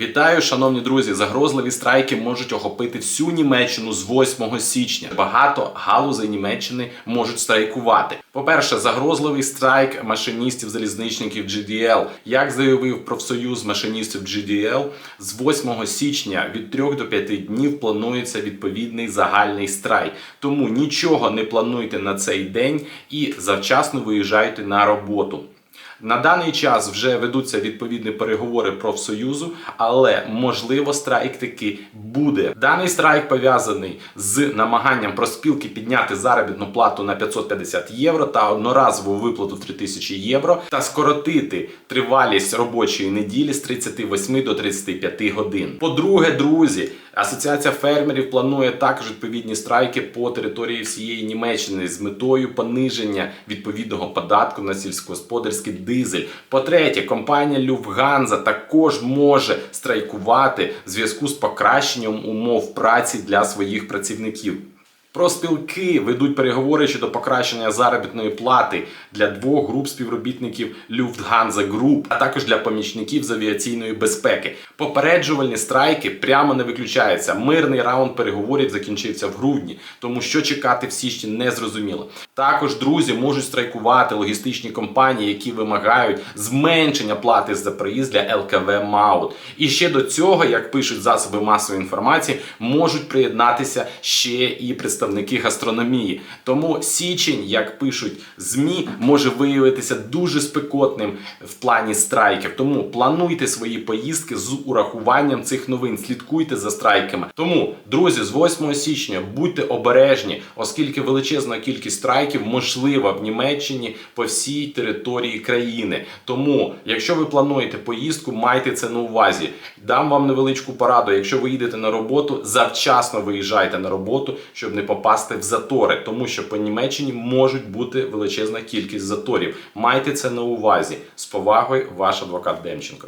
Вітаю, шановні друзі! Загрозливі страйки можуть охопити всю Німеччину з 8 січня. Багато галузей Німеччини можуть страйкувати. По-перше, загрозливий страйк машиністів-залізничників GDL. Як заявив профсоюз машиністів GDL, з 8 січня від 3 до 5 днів планується відповідний загальний страйк. Тому нічого не плануйте на цей день і завчасно виїжджайте на роботу. На даний час вже ведуться відповідні переговори профсоюзу, але можливо страйк таки буде. Даний страйк пов'язаний з намаганням профспілки підняти заробітну плату на 550 євро та одноразову виплату в 3000 євро та скоротити тривалість робочої неділі з 38 до 35 годин. По-друге, друзі, асоціація фермерів планує також відповідні страйки по території всієї Німеччини з метою пониження відповідного податку на сільськогосподарський дизель. По-третє, компанія Люфганза також може страйкувати в зв'язку з покращенням умов праці для своїх працівників. Профспілки ведуть переговори щодо покращення заробітної плати для двох груп співробітників Lufthansa Group, а також для помічників з авіаційної безпеки. Попереджувальні страйки прямо не виключаються. Мирний раунд переговорів закінчився в грудні, тому що чекати в січні не зрозуміло. Також друзі можуть страйкувати логістичні компанії, які вимагають зменшення плати за проїзд для ЛКВ МАУТ. І ще до цього, як пишуть засоби масової інформації, можуть приєднатися ще і представники гастрономії. Тому січень, як пишуть ЗМІ, може виявитися дуже спекотним в плані страйків. Тому плануйте свої поїздки з урахуванням цих новин. Слідкуйте за страйками. Тому, друзі, з 8 січня будьте обережні, оскільки величезна кількість страйків можлива в Німеччині по всій території країни. Тому, якщо ви плануєте поїздку, майте це на увазі. Дам вам невеличку пораду. Якщо ви їдете на роботу, завчасно виїжджайте на роботу, щоб не попасти в затори, тому що по Німеччині можуть бути величезна кількість заторів. Майте це на увазі. З повагою, ваш адвокат Демченко.